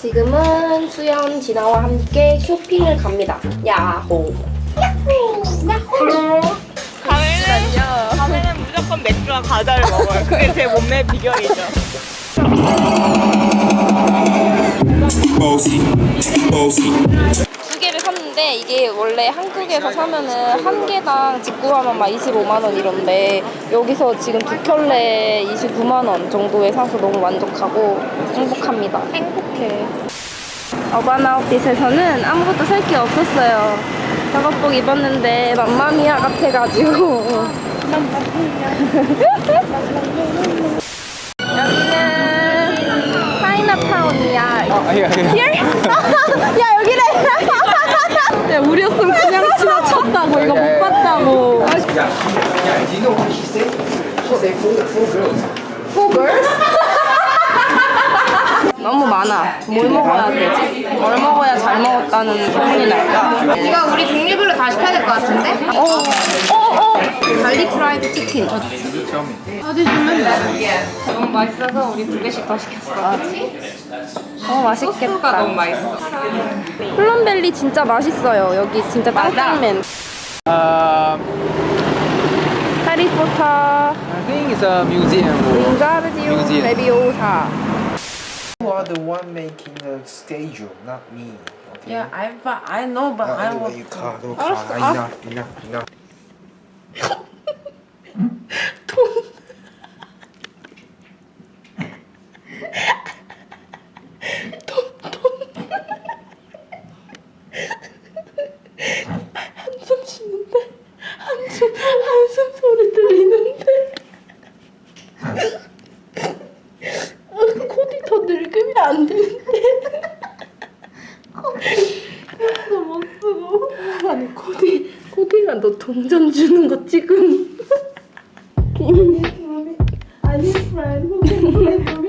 지금은 수연, 진아와 함께 쇼핑을 갑니다. 야호. 밤에는, 밤에는 무조건 맥주와 과자를 먹어요. 그게 제 몸매 비결이죠. 샀는데 이게 원래 한국에서 사면은 한 개당 직구하면 막 25만 원 이런데 여기서 지금 두 켤레 29만 원 정도에 사서 너무 만족하고 행복합니다. 행복해. 어바나웃핏에서는 아무것도 살 게 없었어요. 작업복 입었는데 맘마미아 같아가지고. 여기는 차이나타운이야. Here? 야 여기래. 야 우리였으면 그냥 지나쳤다고 이거 못 봤다고. Four girls? 너무 많아. 뭘 먹어야 되지? 뭘 먹어야 잘 먹었다는 소문이 날까? 이거 우리 종류별로 다 시켜야 될 것 같은데? 어, 어, 어. 갈릭 프라이드 치킨. 어디 주면 돼? 너무 맛있어서 우리 두 개씩 더 시켰어. 어 맛있겠다. 너무 맛있어. 플럼벨리 진짜 맛있어요. 여기 진짜 짱짱맨. Um, 해리포터, I think it's a museum. 윙가르디움, Museum. 레비오사. You are the one making the schedule, not me. Okay. Yeah, I but I know, but Uh, I anyway, want. you can't. You can't. Enough, enough, enough. 한숨 쉬는데 한숨 한숨 소리 들리는데 아, 코디 더 늙으면 안 되는데 너못 쓰고 아니 코디 코디가 너 동전 주는 거 지금 아니 friend